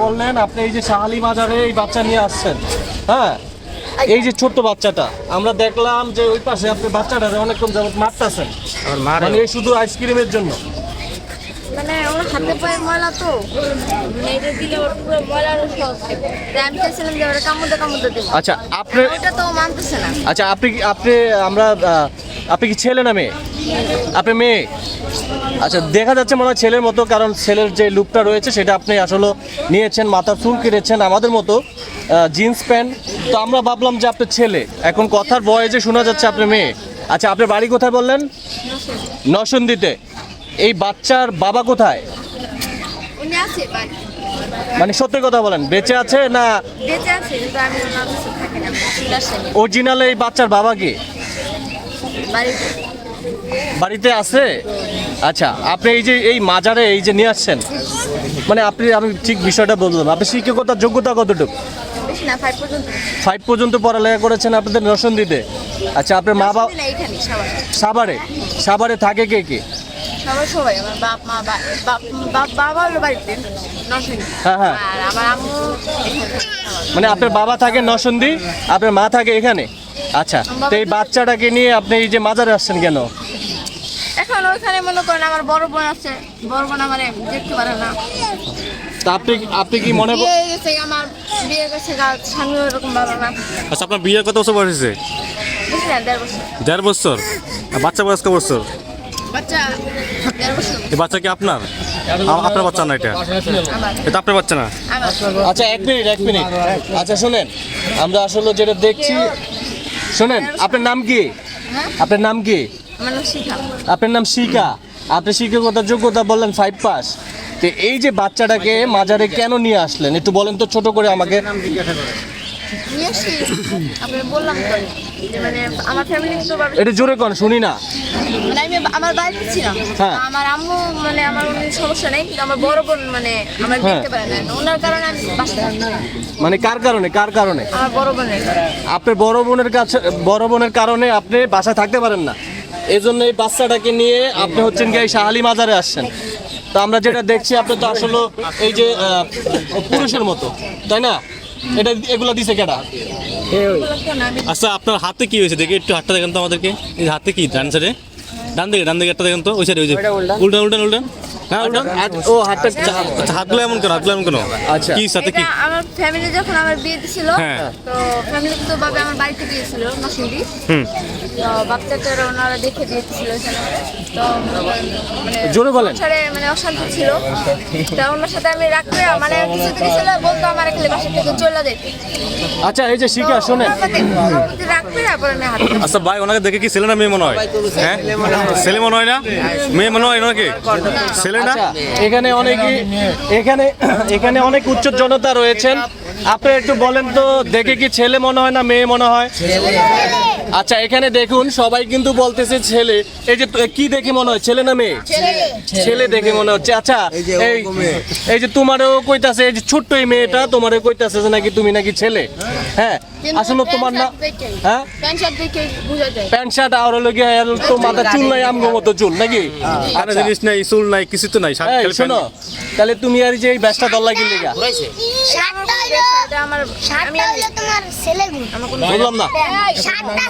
বললেন আপনি এই যে শাহালি বাজারে এই বাচ্চা নিয়ে আসছেন হ্যাঁ? এই যে ছোট্ট বাচ্চাটা আমরা দেখলাম যে ওই পাশে আপনি বাচ্চাটা অনেকক্ষণ যাবত মারতেছেন। মানে এই শুধু আইসক্রিমের জন্য। মানে ওর হাতে পায়ে ময়লা তো। দিলে ওর পুরো ময়লার আমি চাইছিলাম যে ওরা কামড়তে কামড়তে দেবো আচ্ছা আপনি ওটা তো মানতেছে না। আচ্ছা আপনি কি- আপনি আমরা আপনি কি ছেলে না মেয়ে? আপনি মেয়ে? আচ্ছা দেখা যাচ্ছে মনে হয় ছেলের মতো কারণ ছেলের যে লুকটা রয়েছে সেটা আপনি আসলে নিয়েছেন মাথার চুল কেটেছেন আমাদের মতো জিন্স প্যান্ট তো আমরা ভাবলাম যে আপনি ছেলে এখন কথার বয়সে শোনা যাচ্ছে আপনি মেয়ে। আচ্ছা আপনার বাড়ি কোথায় বললেন? নসন্দিতে এই বাচ্চার বাবা কোথায়? মানে সত্যি কথা বলেন বেঁচে আছে না? অরিজিনাল এই বাচ্চার বাবা কি? বাড়িতে আছে? আচ্ছা আপনি এই যে এই মাজারে এই যে নিয়ে আসছেন মানে আপনি আমি ঠিক বিষয়টা বললাম আপনি শিক্ষকতার যোগ্যতা কতটুকু? ফাইভ পর্যন্ত। পড়ালেখা করেছেন আপনাদের নরসন্দিতে আচ্ছা আপনার মা বাবা সাভারে। সাভারে? থাকে কে কে? সবাই সবাই আমার বাপ মা বা- বাপ বাপ- বাবা হলো বাড়িতে হ্যাঁ, হ্যাঁ। আর আমার আম্মু মানে আপনার বাবা থাকে নরসন্দি আপনার মা থাকে এখানে? আচ্ছা তো এই বাচ্চাটাকে নিয়ে আপনি এই যে মাজারে আসছেন কেন? এখন ওইখানে মনে করেন আমার বড় বোন আছে বড় বোন আমার দেখতে পারে না। তা আপনি আপনি কি মনে বিয়ে গেছে আমার বিয়ে গেছে স্বামী ওরকম ভালো না। আচ্ছা আপনার বিয়ের কত বছর বয়স হয়েছে? বুঝলি না দেড় বছর। দেড় বছর। আর বাচ্চা বয়স কত বছর? বাচ্চা দেড় বছর। এই বাচ্চা কি আপনার? আপনার বাচ্চা না এটা? এটা আপনার বাচ্চা না? আচ্ছা এক মিনিট এক মিনিট। আচ্ছা শোনেন আমরা আসলে যেটা দেখছি শোনেন আপনার নাম কি? হ্যাঁ? আপনার নাম কি? নাম শিখা। আপনার নাম শিকা আপনি শিক্ষকতার যোগ্যতা বললেন ফাইভ পাস তো এই যে বাচ্চাটাকে মাজারে কেন নিয়ে আসলেন? একটু বলেন তো ছোট করে আমাকে। আপনি মানে এটা জোরে কন শুনি না। মানে আমি আমার বাড়িতে ছিলাম। হ্যাঁ। আমার আম্মু মানে আমার অনেক সমস্যা নেই কিন্তু আমার বড় বোন মানে আমার হ্যাঁ। দেখতে পারে না। ওনার কারণে আমি বাসায় থাকি না। মানে কার কারণে? কার কারণে? আমার বড় বোনের আপনার বড় বোনের কাছে বড় বোনের কারণে আপনি বাসায় থাকতে পারেন না? এই জন্য এই বাচ্চাটাকে নিয়ে আপনি হচ্ছেন কি এই শাহালি মাজারে আসছেন। তো আমরা যেটা দেখছি আপনি তো আসলে এই যে পুরুষের মতো তাই না? এটা এগুলো দিছে কেটা আচ্ছা আপনার হাতে কি হয়েছে? দেখি একটু হাতটা দেখেন তো আমাদেরকে। এই হাতে কি? ডান সাইডে? ডান দিকে ডান দিকে একটা দেখেন তো ওই সাইডে ওই যে। উল্টান উল্টান উল্টান ও হাতটা আচ্ছা। হাতগুলো এমন কেন হাতগুলো এমন কেন? আচ্ছা। কি সাথে কি? আমার ফ্যামিলি যখন আমার বিয়ে দিছিল হ্যাঁ। তো ফ্যামিলি তো ভাবে আমার বাড়িতে গিয়েছিল নসিন্দি হুম। তো বাচ্চাটারা ওনারা দেখে দিয়েছিল তো মানে জোরে বলেন। মানে অশান্তি ছিল। তা ওনার সাথে আমি রাখতে মানে কিছু দিন ছিল বলতো আমার এখানে বাসা থেকে চলে যেতে আচ্ছা এই যে শিখা শোনেন। আচ্ছা ভাই ওনাকে দেখে কি ছেলে না মেয়ে মনে হয়? হ্যাঁ? ছেলে মনে হয় না? মেয়ে মনে হয় নাকি ছেলে না? আচ্ছা। এখানে অনেকে এখানে এখানে অনেক উচ্চ জনতা রয়েছেন। আপনি একটু বলেন তো দেখে কি ছেলে মনে হয় না মেয়ে মনে হয়? আচ্ছা এখানে দেখুন সবাই কিন্তু বলতেছে ছেলে। এই যে কি দেখে মনে হয়? ছেলে না মেয়ে? ছেলে। দেখে মনে হচ্ছে। আচ্ছা এই এই যে তোমারও কইতাছে এই যে ছোট্ট এই মেয়েটা তোমারও কইতাছে যে নাকি তুমি নাকি ছেলে। হ্যাঁ আসলে তোমার না হ্যাঁ? প্যান্ট শার্ট দেখে বোঝা যায়। প্যান্ট শার্ট আর হলো গিয়ে তো মাথা চুল নাই আমগো মতো চুল নাকি? আর জিনিস নাই চুল নাই কিছু তো নাই শোনো তাহলে তুমি আর এই যে এই ব্যাসটা দল লাগিয়ে লেগা সাতটা হলো এটা আমার আমার বুঝলাম না। সাতটা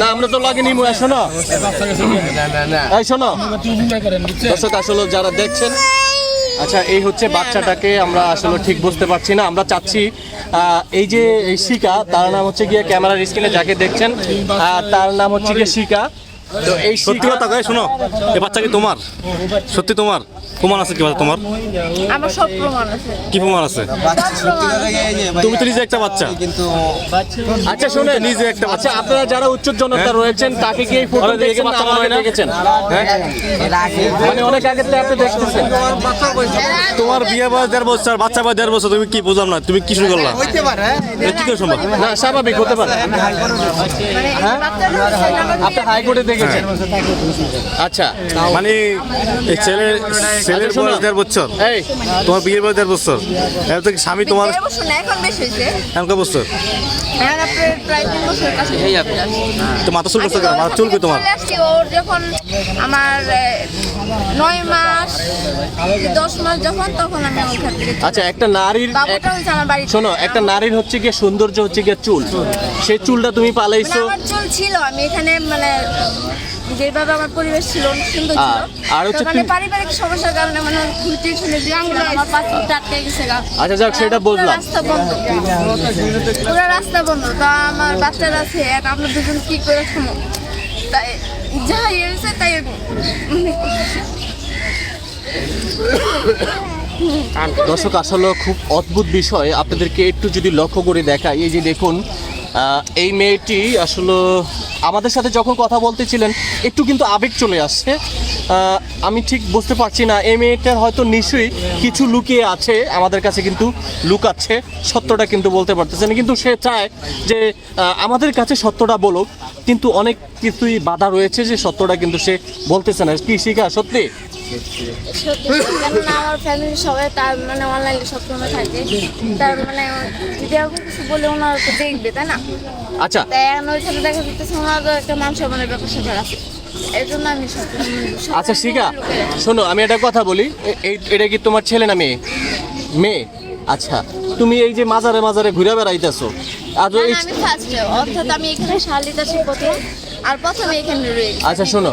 না আমরা তো লাগিনি শোনো। এই শোনো। দর্শক আসলে যারা দেখছেন আচ্ছা এই হচ্ছে বাচ্চাটাকে আমরা আসলে ঠিক বুঝতে পারছি না। আমরা চাচ্ছি এই যে এই শিকা তার নাম হচ্ছে গিয়ে ক্যামেরার স্ক্রিনে যাকে দেখছেন তার নাম হচ্ছে গিয়ে শিকা। তো এই সত্যি কথা কয় শোনো এই বাচ্চা কি তোমার? সত্যি তোমার? প্রমাণ আছে কি তোমার? আমার সব প্রমাণ আছে। কি প্রমাণ আছে? তুমি তো নিজে একটা বাচ্চা। আচ্ছা শুনে নিজে একটা আচ্ছা আপনারা যারা উচ্চ জনতা রয়েছেন তাকে কি এই ফটো দেখে বাচ্চা বাচ্চা মনে হয়? দেখেছেন। হ্যাঁ? মানে অনেক আগে থেকে আপনি দেখতেছেন। তোমার বিয়ে বয়স দেড় বছর বাচ্চা বয়স দেড় বছর তুমি কি বুঝলাম না তুমি কি শুরু করলা? এটা কি করে সম্ভব? না স্বাভাবিক হতে পারে। মানে হচ্ছে আপনি হাইকোর্টে দেখে আচ্ছা মানে ছেলের ছেলের আচ্ছা, শোনো। বয়স দেড় বছর। এই। তোমার বিয়ের বয়স দেড় বছর। থেকে স্বামী তোমার এখন বছর? তো মাথা চুল করছে কেন? মাথা চুল কই তোমার? ওর যখন আমার নয় মাস দশ মাস যখন তখন আমি ওখান থেকে চলে আচ্ছা একটা নারীর শোনো একটা নারীর হচ্ছে গিয়ে সৌন্দর্য হচ্ছে গিয়ে চুল। সেই চুলটা তুমি মানে পালাইছো। আমার চুল ছিল আমি এখানে মানে যেভাবে আমার পরিবেশ ছিল সুন্দর ছিল। আর- আর হচ্ছে মানে পারিবারিক সমস্যার কারণে মানে ঘুরতে শুনে আমার পাসপোর্ট আটকে গেছে গা। আচ্ছা, যাক, সেটা পুরো বুঝলাম। রাস্তা বন্ধ। পুরো রাস্তা বন্ধ। তা আমার বাচ্চারা আছে এক আমরা দুজন কি করে খামো? তাই যা হয়েছে তাই দর্শক আসলে খুব অদ্ভুত বিষয়। আপনাদেরকে একটু যদি লক্ষ্য করে দেখাই এই যে দেখুন এই মেয়েটি আসলে আমাদের সাথে যখন কথা বলতেছিলেন, একটু কিন্তু আবেগ চলে আসছে। আমি ঠিক বুঝতে পারছি না, এই মেয়েটার হয়তো নিশ্চয়ই কিছু লুকিয়ে আছে, আমাদের কাছে কিন্তু লুকাচ্ছে, সত্যটা কিন্তু বলতে পারতেছে না। কিন্তু সে চায় যে আমাদের কাছে সত্যটা বলুক, কিন্তু অনেক কিছুই বাধা রয়েছে যে সত্যটা কিন্তু সে বলতেছে না। কি শিখা সত্যি সত্যি? কেননা আমার ফ্যামিলির সবাই তার মানে অনলাইনে সবসময় থাকে। তার মানে যদি এখন কিছু বলে ওনারা তো দেখবে তাই না? আচ্ছা। তাই এখন ওইখানে দেখা যাচ্ছে ওনাদের একটা মান সম্মানের ব্যাপার স্যাপার আছে। আচ্ছা শিখা শোনো আমি একটা কথা বলি। এটা কি তোমার ছেলে না মেয়ে? মেয়ে? আচ্ছা। তুমি এই যে মাজারে মাজারে ঘুরে বেড়াইতেছো এই না, আমি ফার্স্ট অর্থাৎ আমি এখানে শালিত প্রথম। আর প্রথমে এখানে রয়েছি। আচ্ছা শোনো।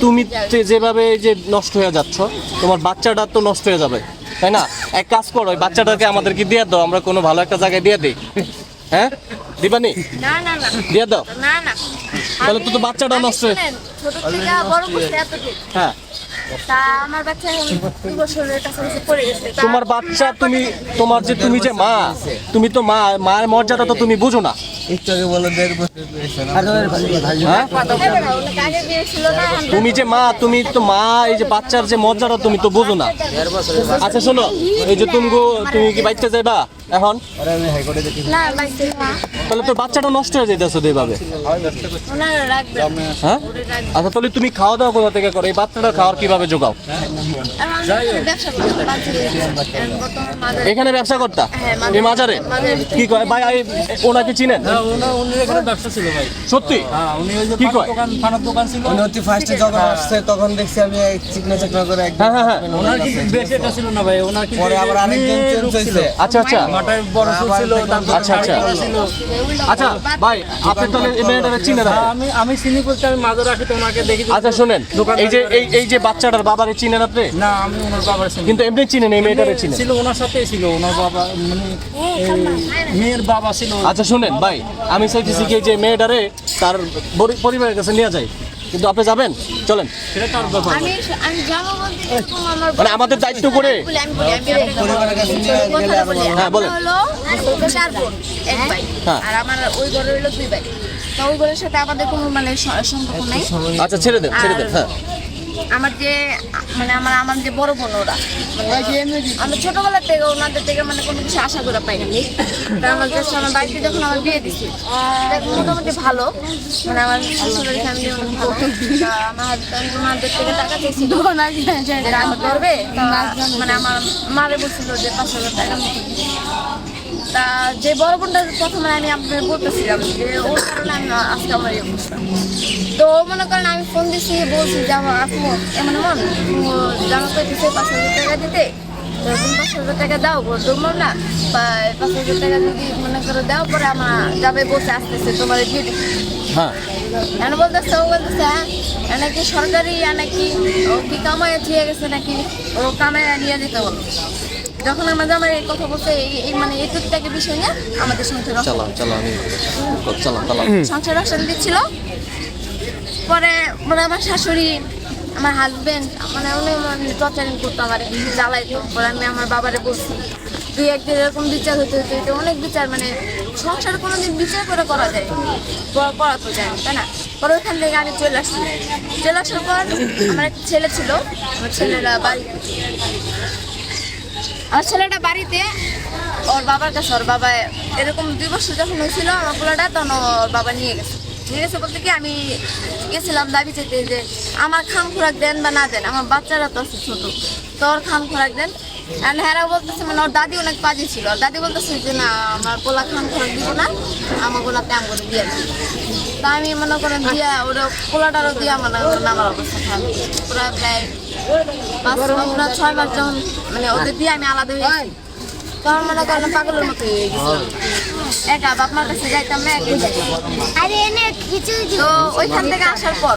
তুমি যে- যেভাবে এই যে নষ্ট হয়ে যাচ্ছ তোমার বাচ্চাটা তো নষ্ট হয়ে যাবে তাই না? এক কাজ করো ওই বাচ্চাটাকে আমাদেরকে দিয়ে দাও আমরা কোনো ভালো একটা জায়গায় দিয়ে দিই। হ্যাঁ? দিবানি? না না না। দিয়ে দাও। না না। তাহলে তো তো বাচ্চাটা আমি নষ্ট হয়ে- শুনেন, ছোট থেকে বড় করতে এতটুকু হ্যাঁ। তা আমার বাচ্চা দুই বছরের কাছাকাছি পড়ে গেছে। তোমার বাচ্চা তুমি তোমার যে তুমি যে মা তুমি তো মা মায়ের মর্যাদা তো তুমি বুঝো না। হ্যাঁ? আগে তুমি যে মা তুমি তো মা এই যে বাচ্চার যে মজাটা তুমি তো বোঝো না। আচ্ছা শোনো এই যে তুমি তুমি কি বাইতে যাইবা এখন? না বাচ্চা না। তাহলে তোর বাচ্চাটা নষ্ট হয়ে যাইতেছে তো এইভাবে হ্যাঁ আচ্ছা তাহলে তুমি খাওয়া দাওয়া কোথা থেকে করো? এই বাচ্চাটা খাওয়ার কীভাবে যোগাও? এখন ব্যবসা করি করতা? হ্যাঁ, এই মাজারে? কি কয়? ভাই ওনাকে চিনেন? উনি এখানে ব্যবসা ছিল ভাই। সত্যি? হ্যাঁ উনি ওই যে কি কয়? দোকান পানের দোকান ছিল। উনি অতি ফার্স্টে যখন আসছে তখন দেখছি আমি চিকনা চিকনা করে হ্যাঁ হ্যাঁ হ্যাঁ। ওনার কিন্তু বেশ এটা ছিল না ভাই ওনার কিন্তু পরে আবার আরেকজন চেঞ্জ লোক আচ্ছা আচ্ছা। মাথায় বড় চুল ছিল তারপর আচ্ছা, আচ্ছা। ছিল। আচ্ছা ভাই আপনি তাহলে এই মেয়েটাকে চিনে হ্যাঁ, রাখেন। আমি আমি চিনি বলতে আমি মাদার আসি তো ওনাকে দেখি আচ্ছা শোনেন এই যে এই এই যে বাচ্চাটার বাবারে চিনেন আপনি? না আমি ওনার বাবার চিনি কিন্তু এমনি চিনেন এই মেয়েটারে চিনেন। ছিল ওনার সাথেই ছিল ওনার বাবা মানে মেয়ের বাবা ছিল। আচ্ছা শুনেন ভাই আমি চাইতেছি কি যে মেয়েটারে তার পরিবারের কাছে নিয়ে যাই কিন্তু আপনি যাবেন চলেন মানে আমাদের দায়িত্ব করে। হ্যাঁ, বলেন। হ্যাঁ। আর আমার ওই ঘরে হলো দুই ভাই। তা ওই ঘরের সাথে আমাদের কোনো মানে সম্পর্ক নাই আচ্ছা ছেড়ে দেন ছেড়ে দেন হ্যাঁ আমার যে মানে আমার আমার যে বড় বোন ওরা মানে আমি ছোটবেলা থেকে ওনাদের থেকে মানে কোনো কিছু আশা করে পাই না আমার কাছে আমার বাড়িতে যখন আমার বিয়ে দিচ্ছি মোটামুটি ভালো। মানে আমার শ্বশুরের ফ্যামিলি ভালো। আমার হাজব্যান্ড ওনাদের থেকে টাকা আমার করবে মানে আমার, মারে বলছিল যে পাঁচ হাজার দিতে। তা যে বড় বোনটা প্রথমে আমি আপনার বলতেছিলাম যে ওর কারণে আমি আজকে আমার এই অবস্থা। তো মনে করেন আমি ফোন দিছি বলছি যে আমার আপু এমন মন জামা পেয়েছে পাঁচ হাজার টাকা দিতে তো তুমি পাঁচ হাজার টাকা দাও গো তোমার না পাঁচ হাজার টাকা যদি মনে করো দাও পরে আমার যাবে বসে আসতেছে তোমার দিয়ে দিচ্ছি। হ্যাঁ। এনে বলতেছে ও বলতেছে হ্যাঁ নাকি সরকারি নাকি ও কি কামায় থিয়ে গেছে নাকি? ও কামায় নিয়ে দিতে বলো যখন আমার জামাই এই কথা বলছে এই- এই মানে এই টুকটাকে বিষয় নিয়ে আমাদের সংসার চালাও চালাও আমি চালাও চালাও সংসার রক্ষা দিচ্ছিল। পরে মানে আমার শাশুড়ি আমার হাজবেন্ড মানে অনেক টর্চারিং করতো আমার জ্বালাইতো। পরে আমি আমার বাবারে বলছি দুই একদিন এরকম বিচার হতে হতে হতে অনেক বিচার মানে সংসার কোনোদিন বিচার করে করা যায় করা তো যায় না, তাই না? পরে ওইখান থেকে আমি চলে আসছি চলে আসার পর আমার একটা ছেলে ছিল আমার ছেলেরা বাড়ি আমার ছেলেটা বাড়িতে, ওর বাবার কাছে, ওর বাবা এরকম দুই বছর যখন হয়েছিল আমার পোলাটা, তখন ওর বাবা নিয়ে গেছে। নিয়ে গেছে বলতে কি, আমি গেছিলাম দাবি চাইতে যে আমার খাম খোরাক দেন বা না দেন, আমার বাচ্চারা তো আছে ছোট, তোর খাম খোরাক দেন। আর হেরা বলতেছে মানে ওর দাদি অনেক পাজি ছিল। আর দাদি বলতেছে যে, না, আমার পোলা খাম খোরাক দিব না, আমার গোলা প্যাম করে দিয়ে তা আমি মনে করেন, দিয়া, ওরা পোলাটারও দিয়া, মনে আমার অবস্থা খারাপ। পুরা প্রায় মাস ছয় মাস যখন মানে ওদের দিয়ে আমি আলাদা হয়ে তখন মনে করেন পাগলের মতো হয়ে গেছি। একা বাপ মার কাছে যাইতাম না আরে এনে কিছু তো ওইখান থেকে আসার পর